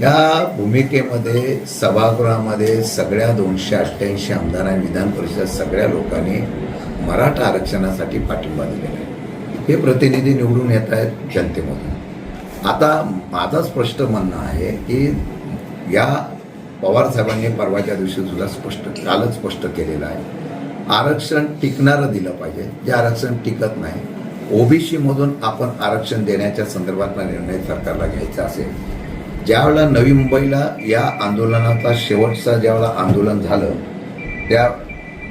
या भूमिकेमध्ये सभागृहामध्ये सगळ्या दोनशे अठ्ठ्याऐंशी आमदारांनी विधान परिषद सगळ्या लोकांनी मराठा आरक्षणासाठी पाठिंबा दिलेला आहे. हे प्रतिनिधी निवडून येत आहेत जनतेमधून. आता माझं स्पष्ट म्हणणं आहे की या पवार साहेबांनी परवाच्या दिवशी सुद्धा स्पष्ट कालच स्पष्ट केलेलं आहे. आरक्षण टिकणारं दिलं पाहिजे. जे आरक्षण टिकत नाही ओबीसीमधून आपण आरक्षण देण्याच्या संदर्भातला निर्णय सरकारला घ्यायचा असेल ज्यावेळेला नवी मुंबईला या आंदोलनाचा शेवटचा ज्यावेळेला आंदोलन झालं त्या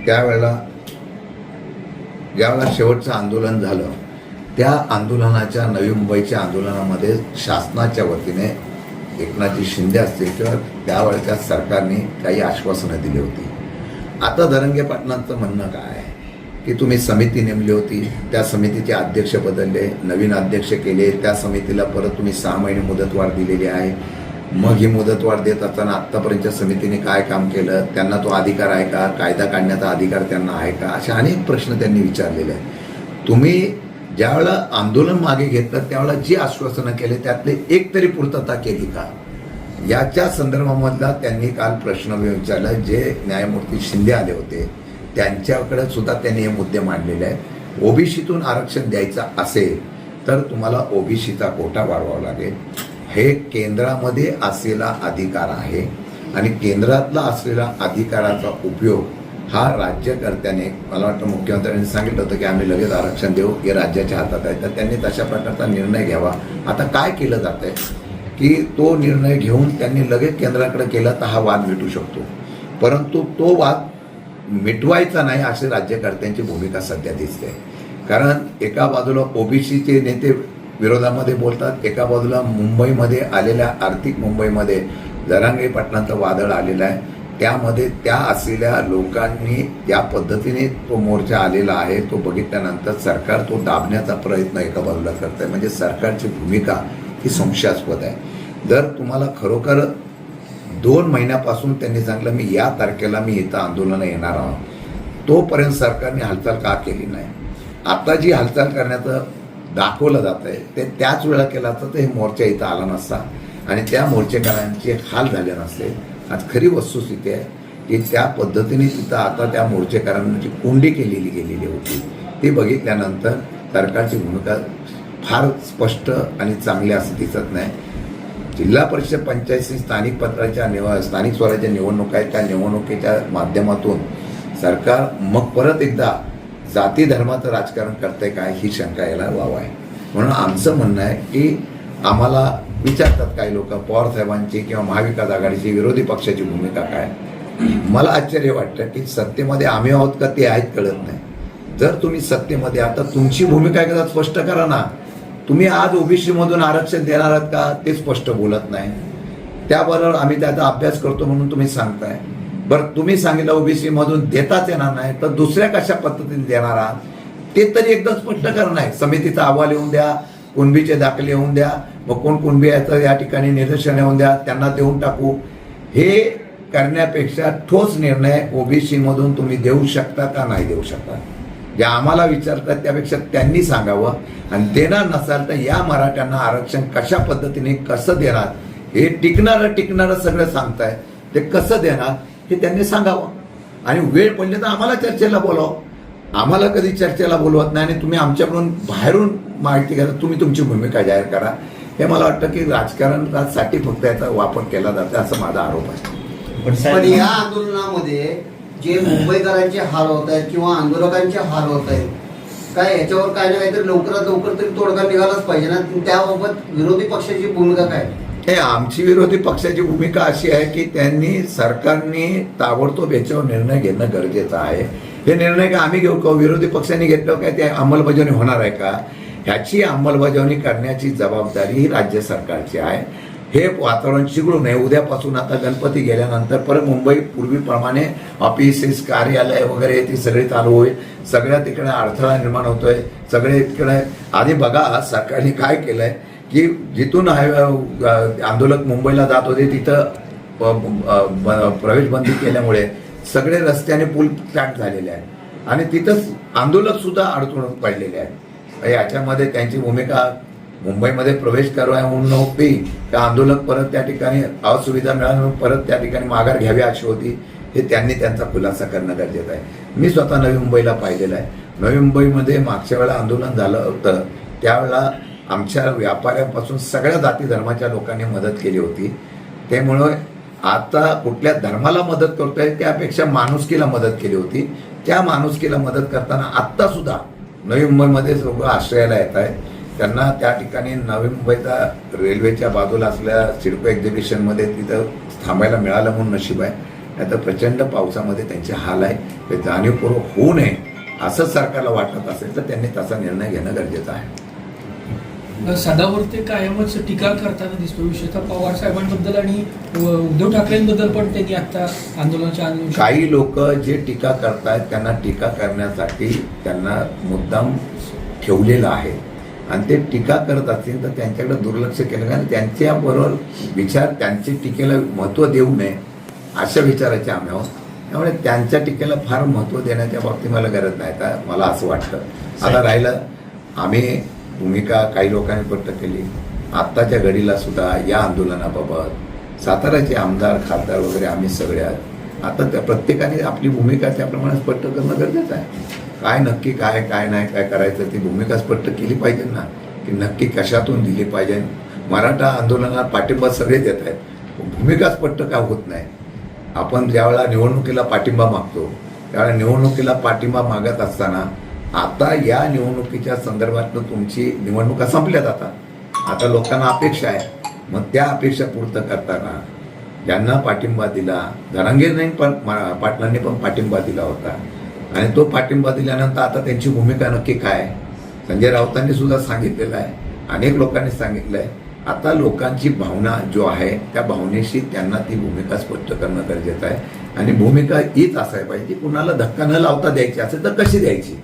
त्यावेळेला ज्यावेळेला शेवटचं आंदोलन झालं त्या आंदोलनाच्या नवी मुंबईच्या आंदोलनामध्ये शासनाच्या वतीने एकनाथजी शिंदे असतील किंवा त्यावेळेच्या सरकारने काही आश्वासनं दिली होती. आता धरंगे पाटलांचं म्हणणं काय? आहे की तुम्ही समिती नेमली होती त्या समितीचे अध्यक्ष बदलले नवीन अध्यक्ष केले त्या समितीला परत तुम्ही सहा महिने मुदतवाढ दिलेली आहे. मग ही मुदतवाढ देत असताना आत्तापर्यंतच्या समितीने काय काम केलं त्यांना तो अधिकार आहे का कायदा काढण्याचा अधिकार त्यांना आहे का असे अनेक प्रश्न त्यांनी विचारलेले आहेत. तुम्ही ज्यावेळेला आंदोलन मागे घेतलं त्यावेळेला जी आश्वासनं केले त्यातले एक तरी पूर्तता केली का? याच्या संदर्भामधला त्यांनी काल प्रश्न विचारला जे न्यायमूर्ती शिंदे आले होते. त्यांच्याकडे सुद्धा त्यांनी हे मुद्दे मांडलेले आहेत. ओबीसीतून आरक्षण द्यायचं असेल तर तुम्हाला ओबीसीचा कोटा वाढवावा लागेल. हे केंद्रामध्ये असलेला अधिकार आहे आणि केंद्रातला असलेला अधिकाराचा उपयोग हा राज्यकर्त्याने मला वाटतं मुख्यमंत्र्यांनी सांगितलं होतं की आम्ही लगेच आरक्षण देऊ हे राज्याच्या हातात आहे. तर त्यांनी तशा प्रकारचा निर्णय घ्यावा. आता काय केलं जात आहे? की तो निर्णय घेऊन त्यांनी लगेच केंद्राकडे केला तर हा वाद मिटू शकतो. परंतु तो वाद मिटवायचा नाही अशी राज्यकर्त्यांची भूमिका सध्या दिसते. कारण एका बाजूला ओबीसीचे नेते विरोधामध्ये बोलतात एका बाजूला मुंबईमध्ये आलेल्या आर्थिक मुंबईमध्ये जरांगे पाटलांचं वादळ आलेलं आहे. त्यामध्ये त्या असलेल्या लोकांनी त्या पद्धतीने तो मोर्चा आलेला आहे तो बघितल्यानंतर सरकार तो दाबण्याचा प्रयत्न एका बाजूला करत आहे म्हणजे सरकारची भूमिका ही संशयास्पद आहे. जर तुम्हाला खरोखर दोन महिन्यापासून त्यांनी सांगितलं मी या तारखेला मी इथं आंदोलन येणार आहोत. तोपर्यंत सरकारने हालचाल का केली नाही? आता जी हालचाल करण्याचं दाखवलं जात आहे ते त्याच वेळा केला तर हे मोर्चा इथं आला नसता. आणि त्या मोर्चेकरांचे हाल झाले नसते. आज खरी वस्तुस्थिती आहे की त्या पद्धतीने तिथं आता त्या मोर्चेकरांची कोंडी केलेली गेलेली होती ती बघितल्यानंतर सरकारची भूमिका फार स्पष्ट आणि चांगली असं दिसत नाही. जिल्हा परिषद पंचायत स्थानिक पत्राच्या निव स्थानिक स्वराज्य निवडणुका आहेत. त्या निवडणुकीच्या माध्यमातून सरकार मग परत एकदा जाती धर्माचं राजकारण करतंय काय ही शंका याला वाव आहे. म्हणून आमचं म्हणणं आहे की आम्हाला विचारतात काही लोक पवार साहेबांची किंवा महाविकास आघाडीची विरोधी पक्षाची भूमिका काय? मला आश्चर्य वाटतं की सत्तेमध्ये आम्ही आहोत का ते आहेत कळत नाही. जर तुम्ही सत्तेमध्ये आता तुमची भूमिका एकदा स्पष्ट करा ना. तुम्ही आज ओबीसीमधून आरक्षण देणार आहात का ते स्पष्ट बोलत नाही. त्याबरोबर आम्ही त्याचा अभ्यास करतो म्हणून तुम्ही सांगताय. बरं तुम्ही सांगितलं ओबीसीमधून देताच येणार नाही तर दुसऱ्या कशा पद्धतीने देणार आहात? ते तरी एकदम स्पष्ट करणं आहे. समितीचा अहवाल येऊन द्या कुणबीचे दाखले येऊन द्या मग कोण कुणबी याचं या ठिकाणी निदर्शन येऊन द्या त्यांना देऊन टाकू. हे करण्यापेक्षा ठोस निर्णय ओबीसीमधून तुम्ही देऊ शकता का नाही देऊ शकता? जे आम्हाला विचारतात त्यापेक्षा त्यांनी सांगावं. आणि देणार नसाल तर या मराठ्यांना आरक्षण कशा पद्धतीने कसं देणार? हे टिकणारं टिकणारं सगळं सांगताय. ते कसं देणार? हे त्यांनी सांगावं. आणि वेळ पडली तर आम्हाला चर्चेला बोलावं. आम्हाला कधी चर्चेला बोलवत नाही आणि तुम्ही आमच्याकडून बाहेरून माहिती घ्या तुम्ही तुमची भूमिका जाहीर करा. हे मला वाटतं की राजकारणासाठी फक्त याचा वापर केला जातो असं माझा आरोप आहे. पण या आंदोलनामध्ये जे मुंबईकरांचे हाल होत आहेत किंवा आंदोलकांचे हाल होत आहेत काय याच्यावर काय ना काहीतरी लवकरात लवकर तरी तोडगा निघालाच पाहिजे ना. त्याबाबत विरोधी पक्षाची भूमिका काय? हे आमची विरोधी पक्षाची भूमिका अशी आहे की त्यांनी सरकारने ताबडतोब याच्यावर निर्णय घेणं गरजेचं आहे. हे निर्णय का आम्ही घेऊ का? विरोधी पक्षांनी घेतलं काय ते अंमलबजावणी होणार आहे का? ह्याची अंमलबजावणी करण्याची जबाबदारी ही राज्य सरकारची आहे. हे वातावरण चिघळू नये. उद्यापासून आता गणपती गेल्यानंतर परत मुंबई पूर्वीप्रमाणे ऑफिसेस कार्यालय वगैरे ती सगळी चालू होईल. सगळ्या तिकडे अडथळा निर्माण होतोय. सगळे तिकडे आधी बघा सरकारने काय केलंय की जिथून हाय- आंदोलक मुंबईला जात होते तिथं प्रवेश बंदी केल्यामुळे सगळे रस्त्याने पूल पॅट झालेले आहेत. आणि तिथंच आंदोलक सुद्धा अडचण पडलेले आहेत. याच्यामध्ये त्यांची भूमिका मुंबईमध्ये प्रवेश करावा म्हणून नव्हती त्या आंदोलक परत त्या ठिकाणी असुविधा मिळाली म्हणून परत त्या ठिकाणी माघार घ्यावी अशी होती. हे त्यांनी त्यांचा खुलासा करणं गरजेचं आहे. मी स्वतः नवी मुंबईला पाहिलेलं आहे. नवी मुंबईमध्ये मागच्या वेळेला आंदोलन झालं होतं. त्यावेळेला आमच्या व्यापाऱ्यांपासून सगळ्या जाती धर्माच्या लोकांनी मदत केली होती. त्यामुळं आता कुठल्या धर्माला मदत करतोय त्यापेक्षा माणुसकीला मदत केली होती. त्या माणुसकीला मदत करताना आत्तासुद्धा नवी मुंबईमध्ये लोक आश्रयाला येत आहेत त्यांना त्या ठिकाणी नवी मुंबईचा रेल्वेच्या बाजूला असलेल्या सिडको एक्झिबिशनमध्ये तिथं थांबायला मिळालं म्हणून नशीब आहे. नाही तर प्रचंड पावसामध्ये त्यांचे हाल आहे. ते जाणीवपूर्वक होऊ नये असं सरकारला वाटत असेल तर त्यांनी तसा निर्णय घेणं गरजेचं आहे. सदावरती कायमच टीका करताना दिसतो. विशेषतः पवार साहेबांबद्दल आणि उद्धव ठाकरेंबद्दल पण त्यांनी आता आंदोलनाच्या आंदोलन काही लोक जे टीका करतायत त्यांना टीका करण्यासाठी त्यांना मुद्दाम ठेवलेलं आहे. आणि ते टीका करत असतील तर त्यांच्याकडे दुर्लक्ष केलं कारण त्यांच्याबरोबर विचार त्यांच्या टीकेला महत्त्व देऊ नये अशा विचाराचे आम्ही आहोत. त्यामुळे त्यांच्या टीकेला फार महत्त्व देण्याच्या बाबतीत मला गरज नाही. तर मला असं वाटतं. आता राहिलं आम्ही भूमिका काही लोकांनी पट्ट केली. आत्ताच्या घडीला सुद्धा या आंदोलनाबाबत साताऱ्याचे आमदार खासदार वगैरे आम्ही सगळ्यात आता त्या प्रत्येकाने आपली भूमिका त्याप्रमाणे स्पष्ट करणं गरजेचं आहे. काय नक्की काय काय नाही काय करायचं ती भूमिका स्पष्ट केली पाहिजे ना की नक्की कशातून दिली पाहिजे. मराठा आंदोलनाला पाठिंबा सगळे देत आहेत भूमिका स्पष्ट का होत नाही? आपण ज्यावेळेला निवडणुकीला पाठिंबा मागतो त्यावेळेला निवडणुकीला पाठिंबा मागत असताना आता या निवडणुकीच्या संदर्भातनं तुमची निवडणुका संपल्यात आता आता लोकांना अपेक्षा आहे. मग त्या अपेक्षा पूर्ण करताना ज्यांना पाठिंबा दिला धनंगेने पण पाटलांनी पण पाठिंबा दिला होता. आणि तो पाठिंबा दिल्यानंतर आता त्यांची भूमिका नक्की काय? संजय राऊतांनी सुद्धा सांगितलेलं आहे. अनेक लोकांनी सांगितलं आहे आता लोकांची भावना जो आहे त्या भावनेशी त्यांना ती भूमिका स्पष्ट करणं गरजेचं आहे. आणि भूमिका हीच असायला पाहिजे. की कुणाला धक्का न लावता द्यायची असेल तर कशी द्यायची?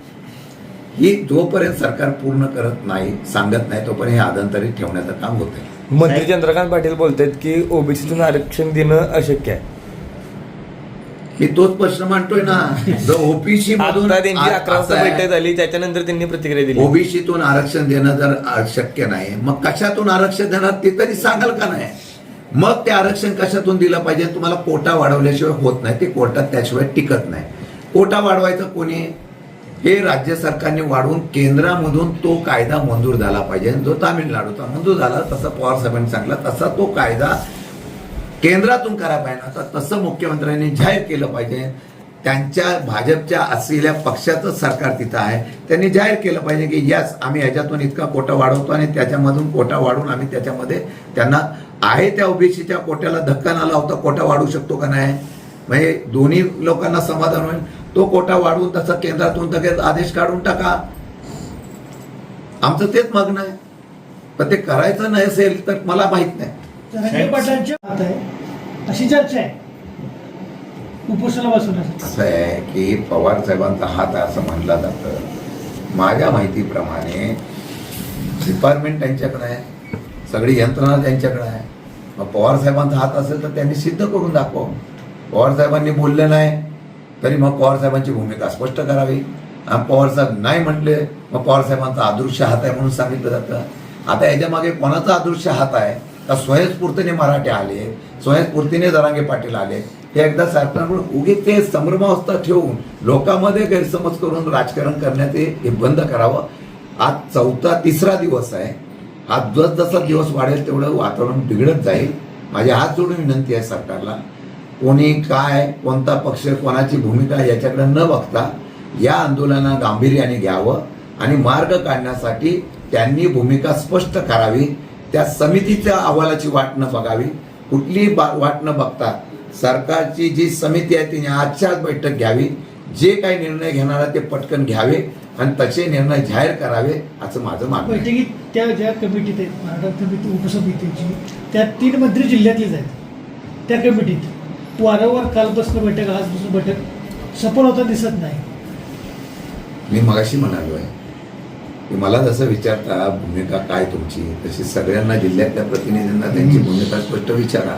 ही जोपर्यंत सरकार पूर्ण करत नाही सांगत नाही तोपर्यंत हे आदंतरित ठेवण्याचं काम होत आहे मंत्री चंद्रकांत पाटील बोलतात की ओबीसीतून आरक्षण देणं अशक्य आहे. मी तोच प्रश्न मांडतोय ना. जो ओबीसी मधून आता त्यांची अकरा वाजता बैठक झाली त्याच्यानंतर त्यांनी प्रतिक्रिया दिली. ओबीसीतून आरक्षण देणं जर शक्य नाही मग कशातून आरक्षण देणार ते तरी सांगाल का नाही? मग ते आरक्षण कशातून दिलं पाहिजे? तुम्हाला कोटा वाढवल्याशिवाय होत नाही. ते कोर्टात त्याशिवाय टिकत नाही. कोटा वाढवायचं कोणी? हे राज्य सरकारने वाढवून केंद्रामधून तो कायदा मंजूर झाला पाहिजे. जो तामिळनाडूचा मंजूर झाला तसा पवार साहेबांनी सांगला तसा तो कायदा केंद्रातून करायला पाहिजे. आता तसं मुख्यमंत्र्यांनी जाहीर केलं पाहिजे. त्यांच्या भाजपच्या असलेल्या पक्षाचं सरकार तिथं आहे. त्यांनी जाहीर केलं पाहिजे की यस आम्ही ह्याच्यातून इतका कोटा वाढवतो आणि त्याच्यामधून कोटा वाढवून आम्ही त्याच्यामध्ये त्यांना आहे त्या ओबीसीच्या कोट्याला धक्का न लावता कोटा वाढवू शकतो का नाही? म्हणजे दोन्ही लोकांना समाधान होईल. तो कोटा वाढवून तसा केंद्रातून लगेच आदेश काढून टाका. आमचं तेच मागणं आहे. पण ते करायचं नाही असेल तर मला माहीत नाही. हात आहे. अशी चर्चा आहे. उपोषणाला बसवण्यासाठी. असं आहे की पवार साहेबांचा हात आहे असं म्हणलं जातं. माझ्या माहितीप्रमाणे डिपार्टमेंट त्यांच्याकडे आहे. सगळी यंत्रणा त्यांच्याकडे आहे. मग पवार साहेबांचा हात असेल तर त्यांनी सिद्ध करून दाखव. पवार साहेबांनी बोलले नाही तरी मग पवार साहेबांची भूमिका स्पष्ट करावी. आणि पवार साहेब नाही म्हटले मग पवार साहेबांचा अदृश्य हात आहे म्हणून सांगितलं जातं. आता याच्या मागे कोणाचा अदृश्य हात आहे? का स्वयंस्फूर्तीने मराठे आले स्वयंस्फूर्तीने जरांगे पाटील आले हे एकदा सरकारकडून उगीच ते संभ्रमावस्था ठेवून लोकांमध्ये गैरसमज करून राजकारण करण्यात हे हे बंद करावं. आज चौथा तिसरा दिवस आहे. हा जस जसा दिवस वाढेल तेवढं वातावरण बिघडत जाईल. माझी हात जोडून विनंती आहे सरकारला. कोणी काय कोणता पक्ष कोणाची भूमिका याच्याकडे न बघता या आंदोलनाला गांभीर्याने घ्यावं आणि मार्ग काढण्यासाठी त्यांनी भूमिका स्पष्ट करावी. त्या समितीच्या अहवालाची वाट न बघावी. कुठलीही वाट न बघता सरकारची जी समिती आहे तिने आजच्याच बैठक घ्यावी. जे काही निर्णय घेणार आहे ते पटकन घ्यावे आणि तसे निर्णय जाहीर करावे असं माझं मागणं. बैठकीत त्या ज्या कमिटीत आहेत मराठा कमिटी उपसमितीची त्या तीन मंत्री जिल्ह्यातलेच आहेत. त्या कमिटीत वारंवार कालपासून बैठक आजपासून बैठक सफल होता दिसत नाही. मी मगाशी म्हणालो आहे की मला जसं विचारता भूमिका काय तुमची? तशी सगळ्यांना जिल्ह्यातल्या प्रतिनिधींना त्यांची भूमिका स्पष्ट विचारा.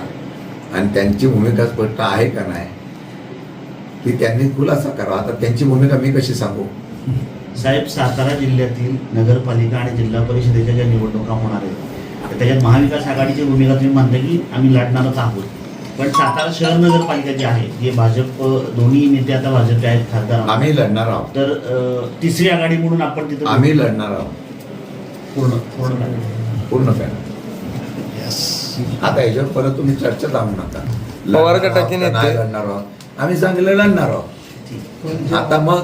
आणि त्यांची भूमिका स्पष्ट आहे का नाही ती त्यांनी खुलासा करा. आता त्यांची भूमिका मी कशी सांगू? साहेब सातारा जिल्ह्यातील नगरपालिका आणि जिल्हा परिषदेच्या ज्या निवडणुका होणार आहेत त्याच्यात महाविकास आघाडीची भूमिका तुम्ही मानता की आम्ही लढणारच आहोत. पण सातारा शहर नगरपालिका जी आहे जे भाजप दोन्ही नेते आता भाजपचे आहेत खासदार आम्ही लढणार आहोत. तर अं, तिसरी आघाडी म्हणून आपण तिथं आम्ही लढणार आहोत. पूर्ण पूर्ण. पूर्ण काय आता याच्यावर परत तुम्ही चर्चा जाऊ नका. पवार लढणार गटाचे आहोत नाही नेते- लढणार आहोत? आम्ही सांगितलं लढणार आहोत. आता मग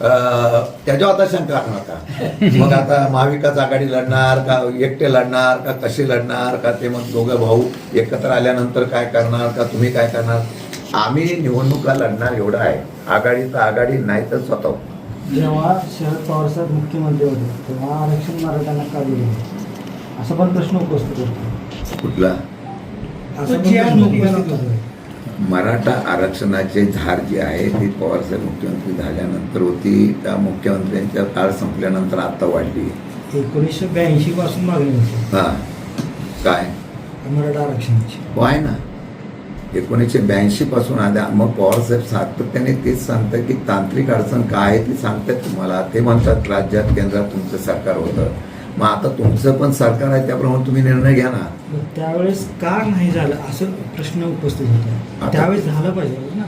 त्याच्यावर आता शंका राखू नका. मग आता महाविकास आघाडी लढणार का एकटे लढणार का कसे लढणार का ते मग दोघं भाऊ एकत्र आल्यानंतर काय करणार का तुम्ही काय करणार? आम्ही निवडणुका लढणार एवढं आहे. आघाडी तर आघाडी नाही तर स्वतः. जेव्हा शरद पवार साहेब मुख्यमंत्री होते तेव्हा आरक्षण मराठ्यांना का दिलं? असा पण प्रश्न उपस्थित होतो. कुठला? मराठा आरक्षणाचे धार जी आहे ती पवारसाहेब मुख्यमंत्री झाल्यानंतर होती. त्या मुख्यमंत्र्यांच्या काळ संपल्यानंतर आता वाढली. एकोणीसशे ब्याऐंशी पासून मागणी होती. हा. काय? मराठा आरक्षणाची. हो आहे ना. एकोणीसशे ब्याऐंशी पासून आल्या. मग पवारसाहेब सातत्याने तेच सांगतात की तांत्रिक अडचण काय आहे ती सांगतात तुम्हाला. ते म्हणतात राज्यात केंद्रात तुमचं सरकार होतं. मग आता तुमचं पण सरकार आहे त्याप्रमाणे तुम्ही निर्णय घ्या ना त्यावेळेस का नाही झालं? असं प्रश्न उपस्थित होता. त्यावेळेस झालं पाहिजे ना.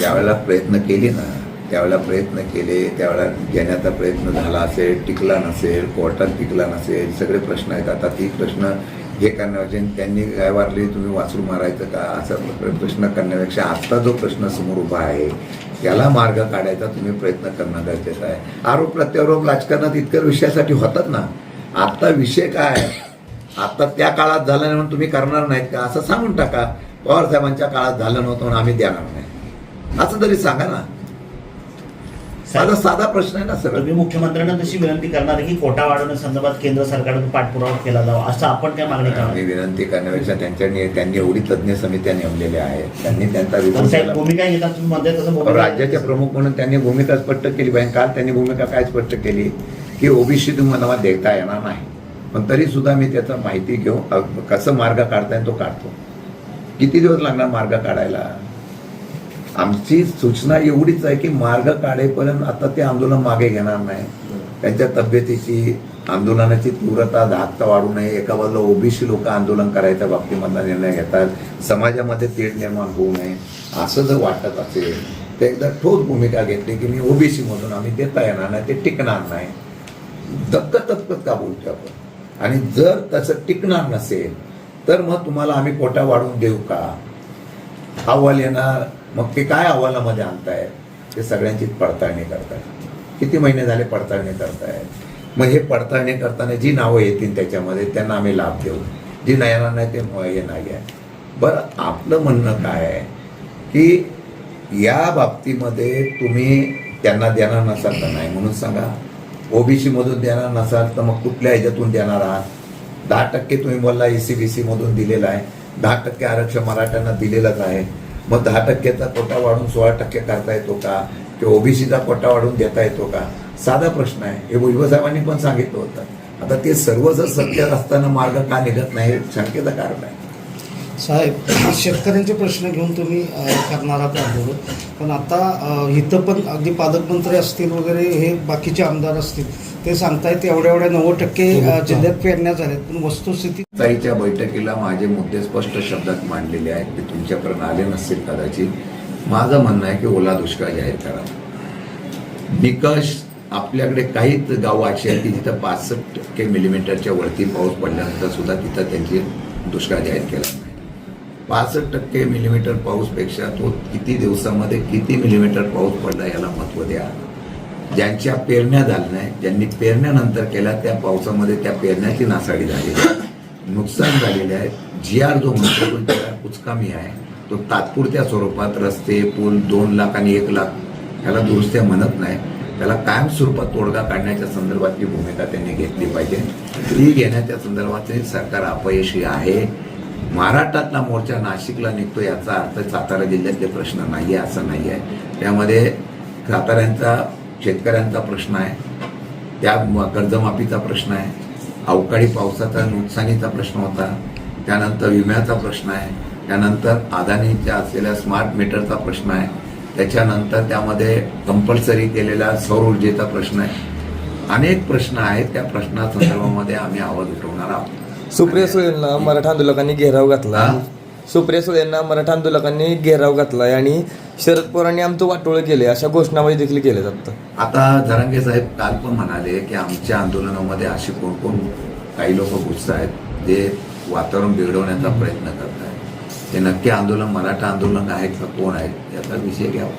त्यावेळेला प्रयत्न केले ना. त्यावेळेला प्रयत्न केले. त्यावेळेला घेण्याचा प्रयत्न झाला असेल टिकला नसेल कोर्टात टिकला नसेल सगळे प्रश्न आहेत. आता ती प्रश्न हे करण्यापेक्षा त्यांनी काय वारली? तुम्ही वाचून मारायचं का? असा प्र- प्रश्न करण्यापेक्षा आत्ता जो प्रश्न समोर उभा आहे त्याला मार्ग काढायचा तुम्ही प्रयत्न करणं गरजेचं आहे. आरोप प्रत्यारोप राजकारणात इतक्या विषयासाठी होतात ना. आत्ता विषय काय? आहे आता त्या काळात झालं नाही म्हणून तुम्ही करणार नाहीत का? असं सांगून टाका. पवार साहेबांच्या काळात झालं नव्हतं म्हणून आम्ही देणार नाही. असं तरी सांगा ना. साधा साधा प्रश्न आहे ना सर तुम्ही मुख्यमंत्र्यांना तशी विनंती करणार की कोटा वाढवण्यासंदर्भात केंद्र सरकारकडून पाठपुरावा केला जावा असं आपण काय मागणी आम्ही विनंती करण्यापेक्षा त्यांच्या त्यांनी एवढी तज्ज्ञ समित्या नेमलेल्या आहेत. त्यांनी त्यांचा. भूमिका घेतात तुम्ही म्हणताय तसं भूमिका राज्याचे प्रमुख म्हणून त्यांनी भूमिका स्पष्ट केली पाहिजे. काल त्यांनी भूमिका काय स्पष्ट केली? की ओबीसी तुम्हाला देता येणार नाही. पण तरी सुद्धा मी त्याचा माहिती घेऊन कसं मार्ग काढताय तो काढतो. किती दिवस लागणार मार्ग काढायला? आमची सूचना एवढीच आहे की मार्ग काढेपर्यंत आता ते आंदोलन मागे घेणार नाही. त्यांच्या तब्येतीची आंदोलनाची तीव्रता धाकता वाढू नये. एका बाजूला ओबीसी लोक आंदोलन करायच्या बाबतीमधला निर्णय घेतात. समाजामध्ये तेढ निर्माण होऊ नये. असं जर वाटत असेल तर एकदा ठोस भूमिका घेतली की मी ओबीसीमधून आम्ही देता येणार नाही ते टिकणार नाही. धक्क तत्पत का बोलतो आपण आणि जर तसं टिकणार नसेल तर मग तुम्हाला आम्ही कोटा वाढवून देऊ का? अहवाल येणार. मग ते काय अहवालामध्ये आणतायत ते सगळ्यांची पडताळणी करताय. किती महिने झाले पडताळणी करतायत मग हे पडताळणी करताना जी नावं येतील त्याच्यामध्ये त्यांना आम्ही लाभ देऊ. जी नाही येणार नाही ते हे नाही आहे. बरं आपलं म्हणणं काय आहे? की या बाबतीमध्ये तुम्ही त्यांना देणार नसाल तर नाही म्हणून सांगा. ओबीसी मधून देणार नसाल तर मग कुठल्या ह्याच्यातून देणार आहात? दहा टक्के तुम्ही बोलला एसी बी सीमधून मधून आहे. दहा टक्के आरक्षण मराठ्यांना दिलेलंच आहे. मग दहा टक्क्याचा कोटा वाढून सोळा टक्के करता येतो का? किंवा ओबीसीचा कोटा वाढून देता येतो का? साधा प्रश्न आहे. हे भुजबळसाहेबांनी पण सांगितलं होतं. आता ते सर्व जर सत्य असताना मार्ग का निघत नाही हे शंकेचं कारण आहे. साहेब शेतकऱ्यांचे प्रश्न घेऊन तुम्ही करणार आहात आंदोलन पण आता इथं पण अगदी पालकमंत्री असतील वगैरे हे बाकीचे आमदार असतील ते सांगतायत एवढ्या एवढ्या नव्वद टक्के. जिल्ह्यात पेरण्या झाल्यात. पण वस्तुस्थिती ताईच्या बैठकीला माझे मुद्दे स्पष्ट शब्दात मांडलेले आहेत ते तुमच्यापर्यंत आले नसतील कदाचित. माझं म्हणणं आहे की ओला दुष्काळ जाहीर करा. निकष आपल्याकडे काहीच गावं अशी आहेत की जिथं पासष्ट टक्के मिलीमीटरच्या वरती पाऊस पडल्यानंतर सुद्धा तिथं त्यांची दुष्काळ जाहीर केला. पासष्ट टक्के मिलीमीटर पाऊसपेक्षा तो किती दिवसामध्ये किती मिलीमीटर पाऊस पडला याला महत्त्व द्या. ज्यांच्या पेरण्या झाल्या नाही ज्यांनी पेरण्यानंतर केल्या त्या पावसामध्ये त्या पेरण्याची नासाडी झालेली आहे. नुकसान झालेले आहे. जी आर जो म्हणतो कुचकामी आहे तो तात्पुरत्या स्वरूपात रस्ते पूल दोन लाख आणि एक लाख ह्याला दुरुस्त्या म्हणत नाही. त्याला कायम स्वरूपात तोडगा काढण्याच्या संदर्भातली भूमिका त्यांनी घेतली पाहिजे. ती घेण्याच्या संदर्भात सरकार अपयशी आहे. महाराष्ट्रातला मोर्चा नाशिकला निघतो याचा अर्थ सातारा जिल्ह्यातले प्रश्न नाही आहे असं नाही आहे त्यामध्ये साताऱ्यांचा शेतकऱ्यांचा प्रश्न आहे. त्या कर्जमाफीचा प्रश्न आहे. अवकाळी पावसाचा नुकसानीचा प्रश्न होता. त्यानंतर विम्याचा प्रश्न आहे. त्यानंतर अदानीच्या असलेल्या स्मार्ट मीटरचा प्रश्न आहे. त्याच्यानंतर त्यामध्ये कंपल्सरी केलेला सौर ऊर्जेचा प्रश्न आहे. अनेक प्रश्न आहेत. त्या प्रश्नासंदर्भामध्ये आम्ही आवाज उठवणार आहोत. सुप्रिया सुळेंना मराठा आंदोलकांनी घेराव घातला? सुप्रिया सुळेंना मराठा आंदोलकांनी घेराव घातलाय आणि शरद पवारांनी आमचं वाटोळं केले अशा घोषणामध्ये देखील केले जातात आता जरांगे साहेब काल पण म्हणाले की आमच्या आंदोलनामध्ये असे कोण कोण काही लोक घुसत आहेत जे वातावरण बिघडवण्याचा प्रयत्न करत आहेत ते नक्की आंदोलन मराठा आंदोलन आहे का कोण आहे याचा विषय घ्यावा.